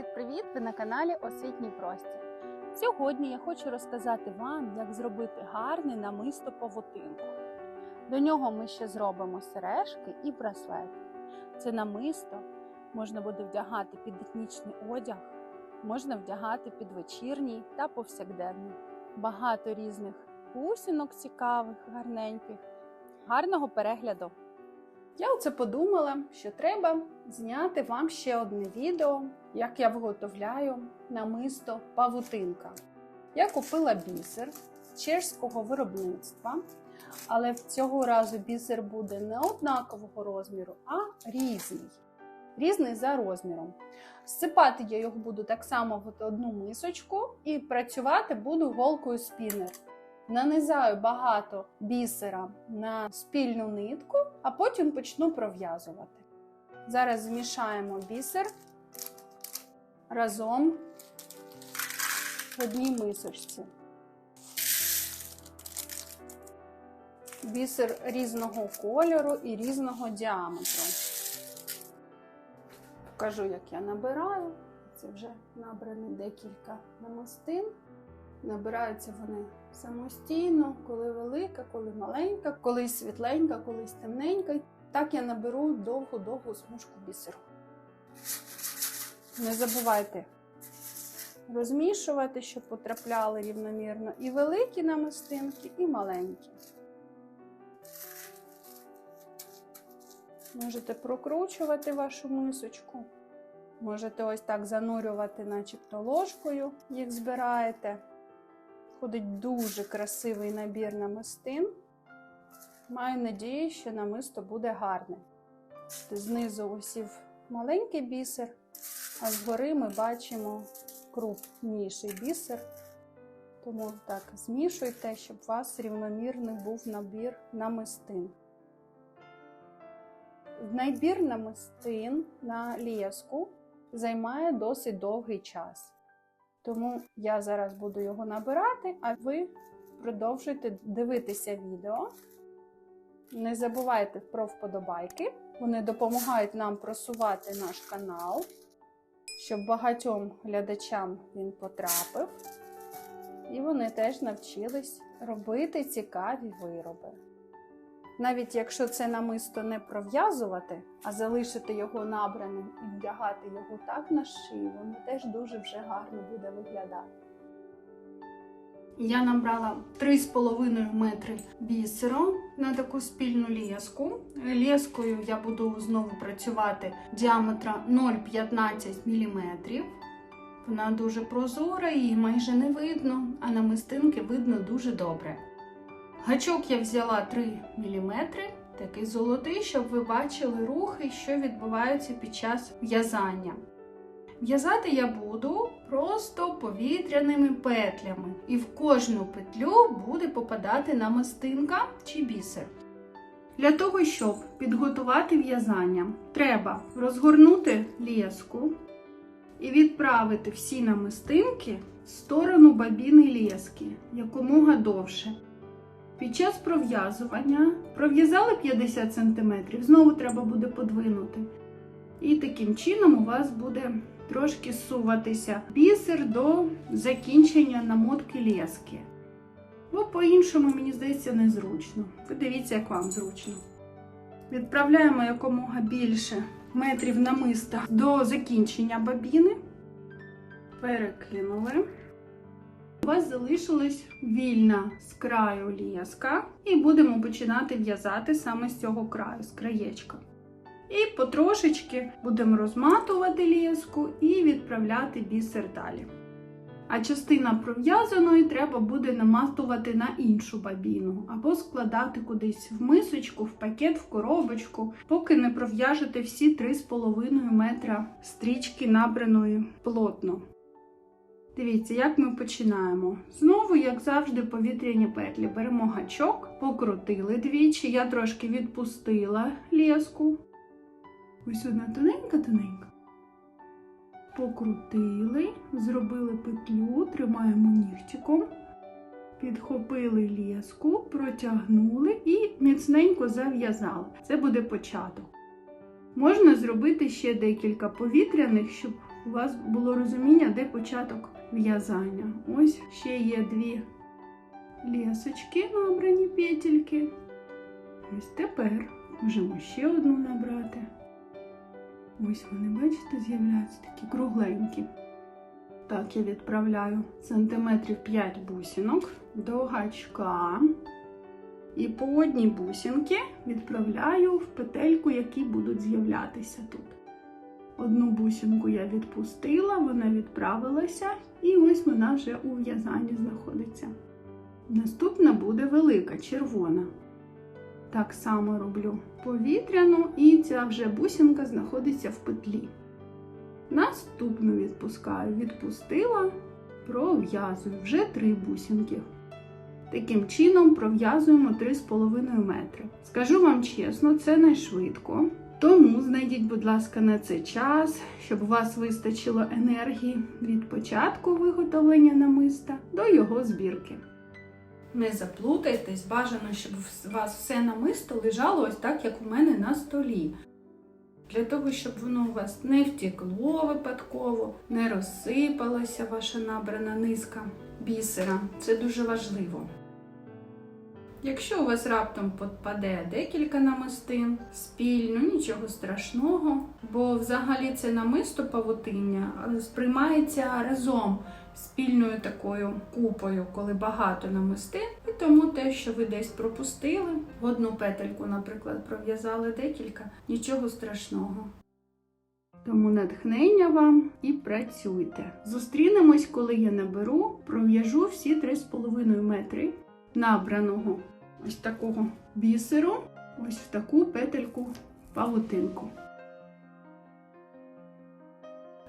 Привіт-привіт! Ви на каналі Освітній Простір. Сьогодні я хочу розказати вам, як зробити гарне намисто павутинку. До нього ми ще зробимо сережки і браслет. Це намисто можна буде вдягати під етнічний одяг, можна вдягати під вечірній та повсякденний. Багато різних бусинок цікавих, гарненьких. Гарного перегляду! Я оце подумала, що треба зняти вам ще одне відео, як я виготовляю намисто павутинка. Я купила бісер з чешського виробництва, але цього разу бісер буде не однакового розміру, а різний. Різний за розміром. Всипати я його буду так само в одну мисочку і працювати буду голкою спінер. Нанизаю багато бісера на спільну нитку, а потім почну пров'язувати. Зараз змішаємо бісер разом в одній мисочці. Бісер різного кольору і різного діаметру. Покажу, як я набираю. Це вже набрано декілька намистин. Набираються вони самостійно, коли велика, коли маленька, колись світленька, колись темненька. Так я наберу довгу-довгу смужку бісеру. Не забувайте розмішувати, щоб потрапляли рівномірно і великі намистинки, і маленькі. Можете прокручувати вашу мисочку. Можете ось так занурювати, начебто ложкою, їх збираєте. Ходить дуже красивий набір намистин. Маю надію, що намисто буде гарне. Знизу усів маленький бісер, а згори ми бачимо крупніший бісер. Тому так змішуйте, щоб у вас рівномірний був набір намистин. Набір намистин на лєску займає досить довгий час. Тому я зараз буду його набирати, а ви продовжуйте дивитися відео. Не забувайте про вподобайки. Вони допомагають нам просувати наш канал, щоб багатьом глядачам він потрапив. І вони теж навчились робити цікаві вироби. Навіть якщо це намисто не пров'язувати, а залишити його набраним і вдягати його так на шию, воно теж дуже вже гарно буде виглядати. Я набрала 3,5 метри бісеру на таку спільну лєску. Лєскою я буду знову працювати діаметра 0,15 мм. Вона дуже прозора, її майже не видно, а намистинки видно дуже добре. Гачок я взяла 3 мм, такий золотий, щоб ви бачили рухи, що відбуваються під час в'язання. В'язати я буду просто повітряними петлями, і в кожну петлю буде попадати намистинка чи бісер. Для того, щоб підготувати в'язання, треба розгорнути лєску і відправити всі намистинки в сторону бабіни лєски якомога довше. Під час пров'язування пров'язали 50 см, знову треба буде подвинути. І таким чином у вас буде трошки суватися бісер до закінчення намотки лески. Бо по-іншому, мені здається, незручно. Ви дивіться, як вам зручно. Відправляємо якомога більше метрів намиста до закінчення бабіни. Перекинули. У вас залишилась вільна з краю ліска, і будемо починати в'язати саме з цього краю, з краєчка. І потрошечки будемо розматувати ліску і відправляти бісер далі. А частина пров'язаної треба буде наматувати на іншу бабіну, або складати кудись в мисочку, в пакет, в коробочку, поки не пров'яжете всі 3,5 метра стрічки набраної плотно. Дивіться, як ми починаємо. Знову, як завжди, повітряні петлі. Беремо гачок, покрутили двічі, я трошки відпустила ліску. Ось одна тоненька-тоненька. Покрутили, зробили петлю, тримаємо нігтиком, підхопили ліску, протягнули і міцненько зав'язали. Це буде початок. Можна зробити ще декілька повітряних, щоб у вас було розуміння, де початок в'язання. Ось ще є дві лісочки, набрані петельки. Ось тепер можемо ще одну набрати. Ось вони, бачите, з'являються такі кругленькі. Так, я відправляю сантиметрів 5 бусинок до гачка. І по одній бусинки відправляю в петельку, які будуть з'являтися тут. Одну бусинку я відпустила, вона відправилася, і ось вона вже у в'язанні знаходиться. Наступна буде велика, червона. Так само роблю повітряну, і ця вже бусинка знаходиться в петлі. Наступну відпускаю, відпустила, пров'язую вже три бусинки. Таким чином пров'язуємо 3,5 метри. Скажу вам чесно, це не швидко. Тому знайдіть, будь ласка, на це час, щоб у вас вистачило енергії від початку виготовлення намиста до його збірки. Не заплутайтесь, бажано, щоб у вас все намисто лежало ось так, як у мене на столі. Для того, щоб воно у вас не втекло випадково, не розсипалася ваша набрана низка бісера. Це дуже важливо. Якщо у вас раптом попаде декілька намистин спільно, нічого страшного, бо взагалі це намисто павутиння сприймається разом спільною такою купою, коли багато намистин, і тому те, що ви десь пропустили, в одну петельку, наприклад, пров'язали декілька, нічого страшного. Тому натхнення вам і працюйте. Зустрінемось, коли я наберу, пров'яжу всі 3,5 метри набраного ось такого бісеру, ось в таку петельку павутинку.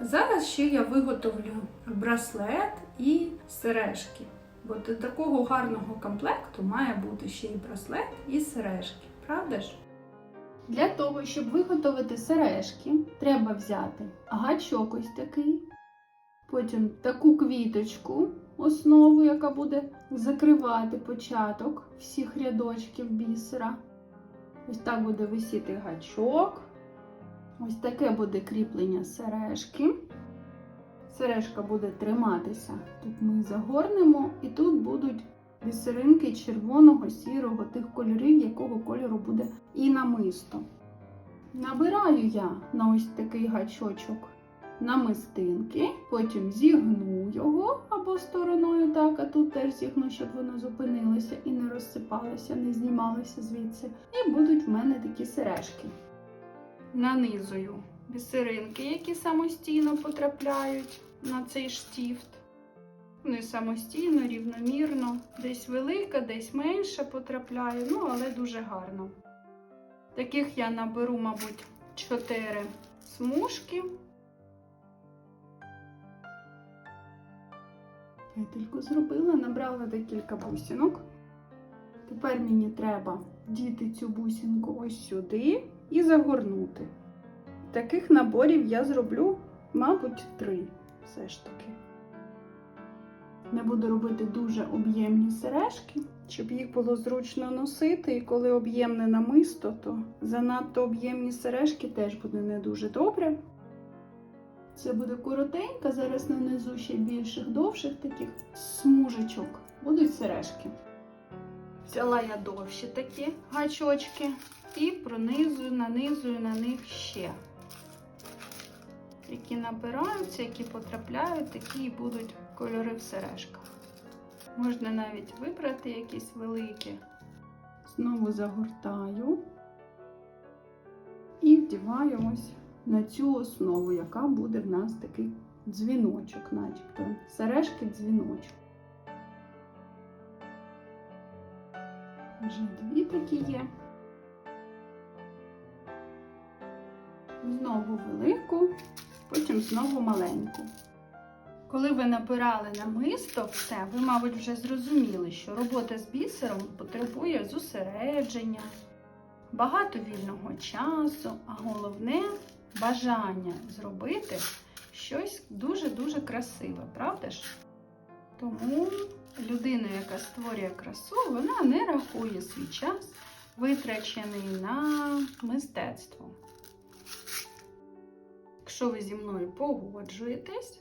Зараз ще я виготовлю браслет і сережки. Бо до такого гарного комплекту має бути ще й браслет і сережки, правда ж? Для того, щоб виготовити сережки, треба взяти гачок ось такий, потім таку квіточку, основу, яка буде закривати початок всіх рядочків бісера. Ось так буде висіти гачок. Ось таке буде кріплення сережки. Сережка буде триматися. Тут ми загорнемо, і тут будуть бісеринки червоного, сірого, тих кольорів, якого кольору буде і намисто. Набираю я на ось такий гачочок намистинки, потім зігну його або стороною, так, а тут теж зігну, щоб воно зупинилося і не розсипалося, не знімалося звідси. І будуть в мене такі сережки. Нанизую бісеринки, які самостійно потрапляють на цей штіфт. Вони самостійно, рівномірно, десь велика, десь менша потрапляє, ну але дуже гарно. Таких я наберу, мабуть, 4 смужки. Петельку зробила, набрала декілька бусинок. Тепер мені треба діти цю бусинку ось сюди і загорнути. Таких наборів я зроблю, мабуть, три все ж таки. Не буду робити дуже об'ємні сережки, щоб їх було зручно носити. І коли об'ємне намисто, то занадто об'ємні сережки теж буде не дуже добре. Це буде коротенька, зараз нанизу ще більших, довших таких смужечок. Будуть сережки. Взяла я довші такі гачочки і пронизую, нанизую на них ще. Які набираються, які потрапляють, такі і будуть кольори в сережках. Можна навіть вибрати якісь великі. Знову загортаю і вдіваю ось на цю основу, яка буде в нас такий дзвіночок, начебто. Сережки дзвіночок. Вже дві такі є. Знову велику, потім знову маленьку. Коли ви набирали намисто все, ви, мабуть, вже зрозуміли, що робота з бісером потребує зосередження, багато вільного часу, а головне бажання зробити щось дуже-дуже красиве, правда ж? Тому людина, яка створює красу, вона не рахує свій час, витрачений на мистецтво. Якщо ви зі мною погоджуєтесь,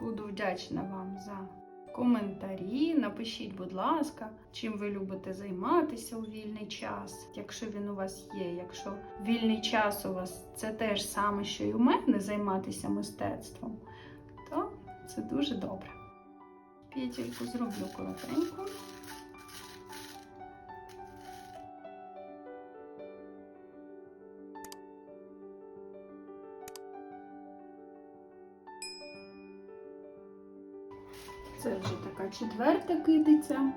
буду вдячна вам за коментарі. Напишіть, будь ласка, чим ви любите займатися у вільний час, якщо він у вас є. Якщо вільний час у вас це те ж саме, що й у мене займатися мистецтвом, то це дуже добре. Петельку зроблю коротеньку. Це вже така четверта китиця.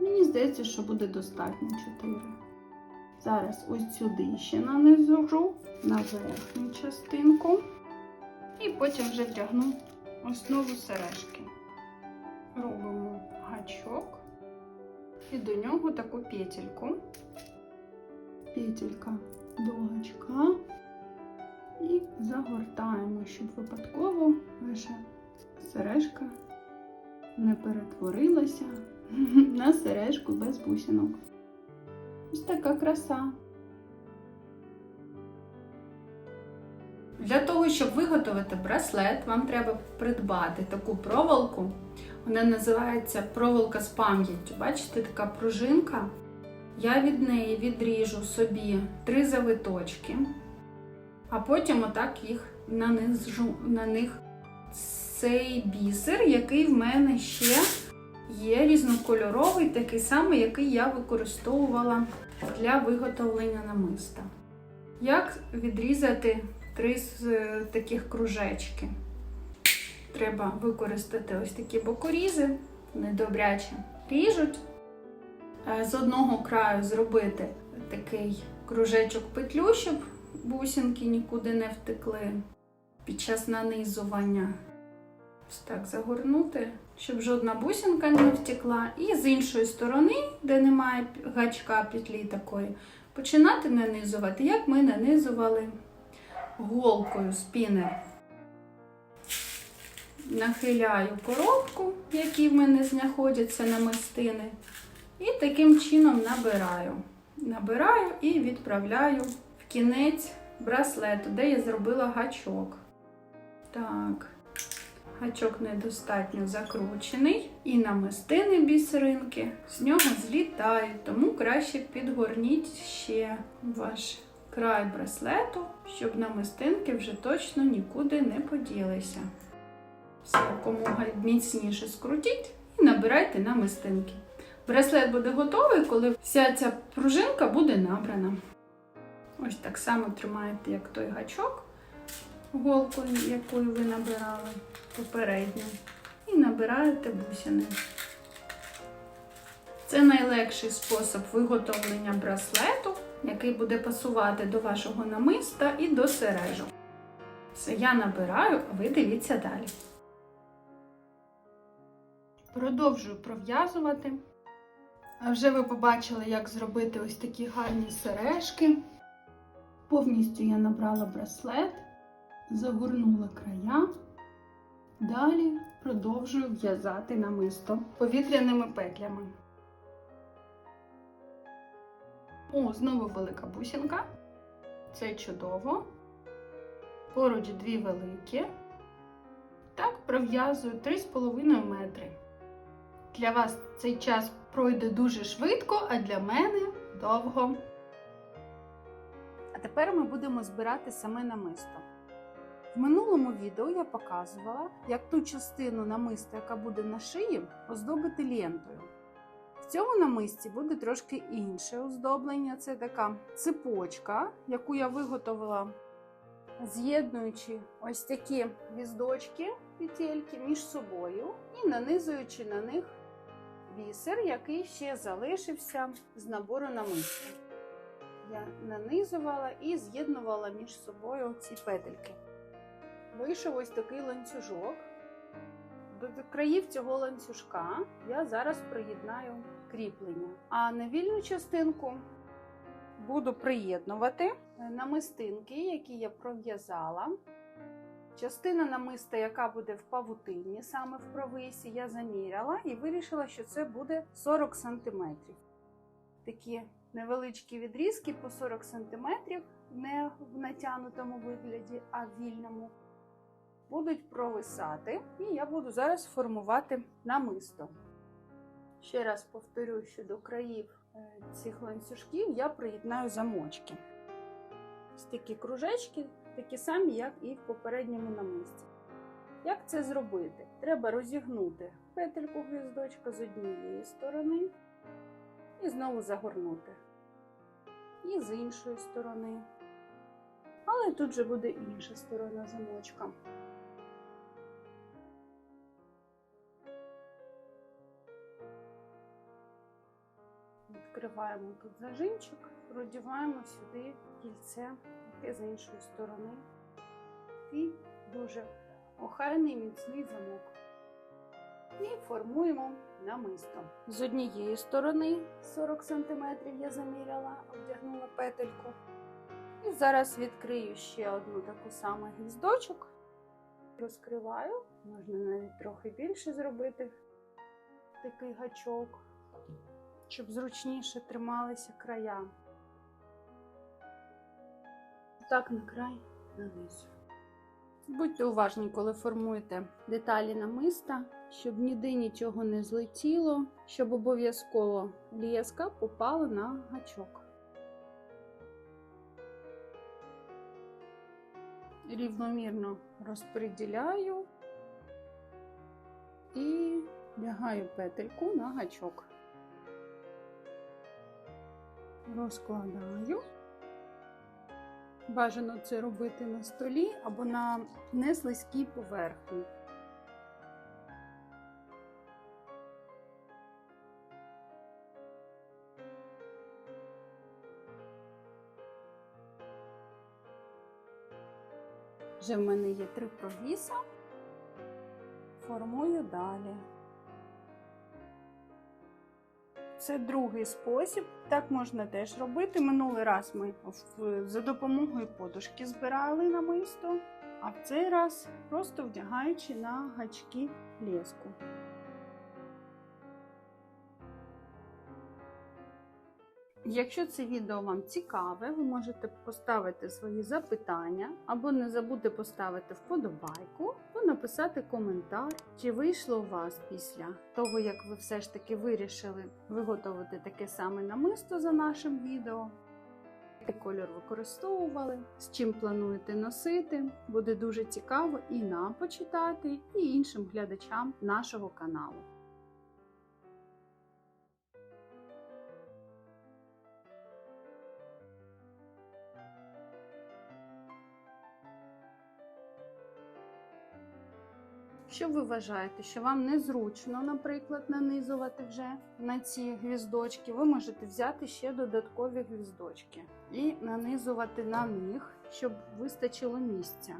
Мені здається, що буде достатньо 4. Зараз ось сюди ще нанизу на верхню частинку. І потім вже вдягну основу сережки. Робимо гачок і до нього таку петельку. Петелька до гачка. І загортаємо, щоб випадково ваша сережка не перетворилася на сережку без бусинок. Ось така краса. Для того, щоб виготовити браслет, вам треба придбати таку проволоку. Вона називається проволока з пам'яттю. Бачите, така пружинка. Я від неї відріжу собі три завиточки, а потім отак їх нанизжу на них цей бісер, який в мене ще є різнокольоровий, такий самий, який я використовувала для виготовлення намиста. Як відрізати три з е, таких кружечки? Треба використати ось такі бокорізи, вони добряче ріжуть. Е, З одного краю зробити такий кружечок петлю, щоб бусинки нікуди не втекли під час нанизування. Ось так загорнути, щоб жодна бусинка не втекла. І з іншої сторони, де немає гачка петлі такої, починати нанизувати, як ми нанизували голкою спінер. Нахиляю коробку, в в мене знаходяться намистини, і таким чином набираю. Набираю і відправляю в кінець браслету, де я зробила гачок. Так. Гачок недостатньо закручений, і намистини бісеринки з нього злітають, тому краще підгорніть ще ваш край браслету, щоб намистинки вже точно нікуди не поділися. Все якомога міцніше скрутіть і набирайте намистинки. Браслет буде готовий, коли вся ця пружинка буде набрана. Ось так само тримаєте, як той гачок голкою, якою ви набирали попередньо, і набираєте бусини. Це найлегший спосіб виготовлення браслету, який буде пасувати до вашого намиста і до сережок. Все, я набираю, а ви дивіться далі. Продовжую пров'язувати. А вже ви побачили, як зробити ось такі гарні сережки. Повністю я набрала браслет загорнула края. Далі продовжую в'язати намисто повітряними петлями. О, знову велика бусинка. Це чудово. Поруч дві великі. Так пров'язую 3,5 метри. Для вас цей час пройде дуже швидко, а для мене довго. А тепер ми будемо збирати саме намисто. В минулому відео я показувала, як ту частину намиста, яка буде на шиї, оздобити лентою. В цьому намисті буде трошки інше оздоблення. Це така цепочка, яку я виготовила, з'єднуючи ось такі віздочки, петельки між собою і нанизуючи на них бісер, який ще залишився з набору намиста. Я нанизувала і з'єднувала між собою ці петельки вийшов ось такий ланцюжок. До країв цього ланцюжка я зараз приєднаю кріплення. А на вільну частинку буду приєднувати намистинки, які я пров'язала. Частина намиста, яка буде в павутині, саме в провисі, я заміряла і вирішила, що це буде 40 см. Такі невеличкі відрізки по 40 см не в натягнутому вигляді, а в вільному, будуть провисати, і я буду зараз формувати намисто. Ще раз повторю, що до країв е, цих ланцюжків я приєднаю замочки. Ось такі кружечки, такі самі, як і в попередньому намисті. Як це зробити? Треба розігнути петельку гвіздочка з однієї сторони і знову загорнути. І з іншої сторони. Але тут же буде інша сторона замочка. Відкриваємо тут зажимчик, продіваємо сюди кільце, яке з іншої сторони. І дуже охайний міцний замок. І формуємо намисто. З однієї сторони 40 см я заміряла, обдягнула петельку. І зараз відкрию ще одну таку саму гвіздочок. Розкриваю, можна навіть трохи більше зробити такий гачок, щоб зручніше трималися края. Так на край нанизу. Будьте уважні, коли формуєте деталі намиста, щоб ніде нічого не злетіло, щоб обов'язково лєска попала на гачок. Рівномірно розподіляю і лягаю петельку на гачок. Розкладаю. Бажано це робити на столі або на неслизькій поверхні. Вже в мене є три провіса, формую далі. Це другий спосіб. Так можна теж робити. Минулий раз ми за допомогою подушки збирали намисто, а в цей раз просто вдягаючи на гачки леску. Якщо це відео вам цікаве, ви можете поставити свої запитання або не забудьте поставити вподобайку, написати коментар, чи вийшло у вас після того, як ви все ж таки вирішили виготовити таке саме намисто за нашим відео. Який кольор використовували, з чим плануєте носити. Буде дуже цікаво і нам почитати, і іншим глядачам нашого каналу. Якщо ви вважаєте, що вам незручно, наприклад, нанизувати вже на ці гвіздочки, ви можете взяти ще додаткові гвіздочки і нанизувати на них, щоб вистачило місця.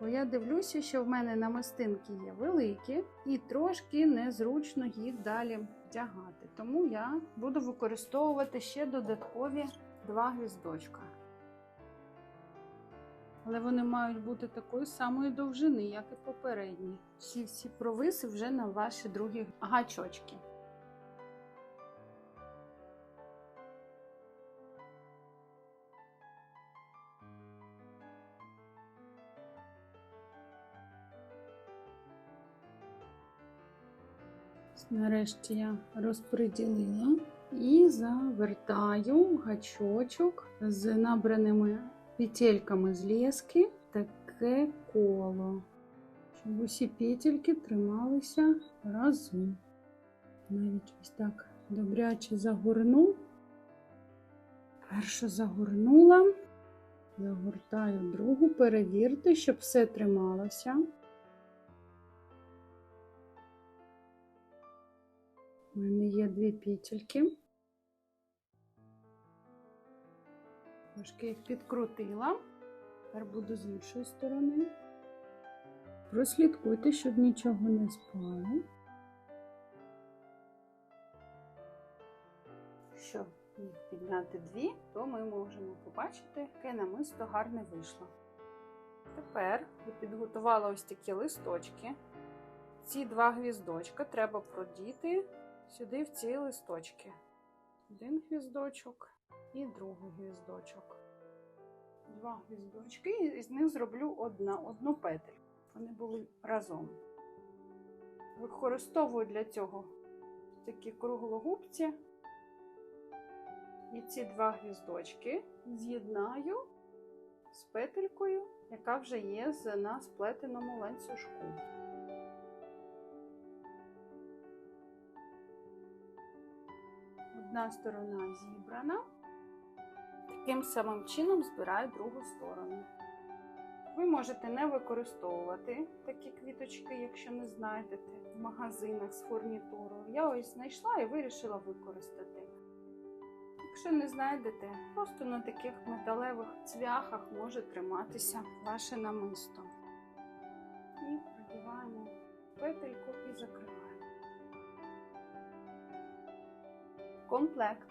Бо я дивлюся, що в мене намистинки є великі, і трошки незручно їх далі вдягати. Тому я буду використовувати ще додаткові два гвіздочка. Але вони мають бути такої самої довжини, як і попередні. Всі всі провиси вже на ваші другі гачочки. Нарешті я розподілила і завертаю гачочок з набраними петельками з лески таке коло, щоб усі петельки трималися разом. Навіть ось так добряче загорну. Першу загорнула, загортаю другу, перевірте, щоб все трималося. У мене є дві петельки. Трошки їх підкрутила. Тепер буду з іншої сторони. Прослідкуйте, щоб нічого не спало. Що їх підняти дві, то ми можемо побачити, яке намисто гарне вийшло. Тепер я підготувала ось такі листочки. Ці два гвіздочка треба продіти сюди в ці листочки. Один гвіздочок і другий гвіздочок. два гвіздочки і з них зроблю одна, одну петельку. Вони були разом. Використовую для цього такі круглогубці. І ці два гвіздочки з'єднаю з петелькою, яка вже є на сплетеному ланцюжку. Одна сторона зібрана. Таким самим чином збираю другу сторону. Ви можете не використовувати такі квіточки, якщо не знайдете в магазинах з фурнітурою. Я ось знайшла і вирішила використати. Якщо не знайдете, просто на таких металевих цвяхах може триматися ваше намисто. І продіваємо петельку і закриваємо. Комплект,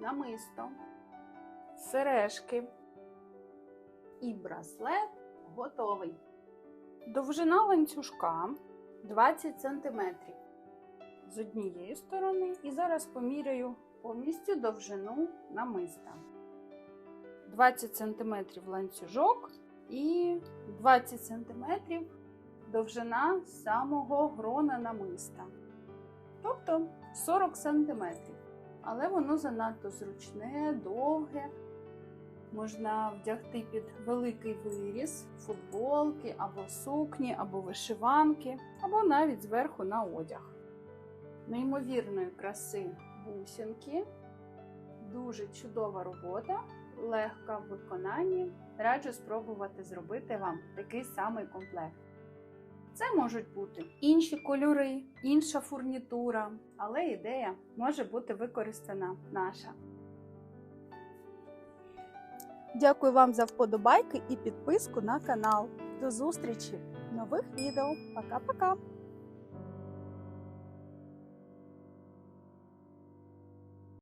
намисто, сережки і браслет готовий. Довжина ланцюжка 20 см з однієї сторони, і зараз поміряю повністю довжину намиста. 20 см ланцюжок і 20 см довжина самого грона намиста. Тобто 40 см. Але воно занадто зручне, довге. Можна вдягти під великий виріз, футболки або сукні, або вишиванки, або навіть зверху на одяг. Неймовірної краси бусинки, дуже чудова робота, легка в виконанні. Раджу спробувати зробити вам такий самий комплект. Це можуть бути інші кольори, інша фурнітура, але ідея може бути використана наша. Дякую вам за вподобайки і підписку на канал. До зустрічі в нових відео. Пока-пока!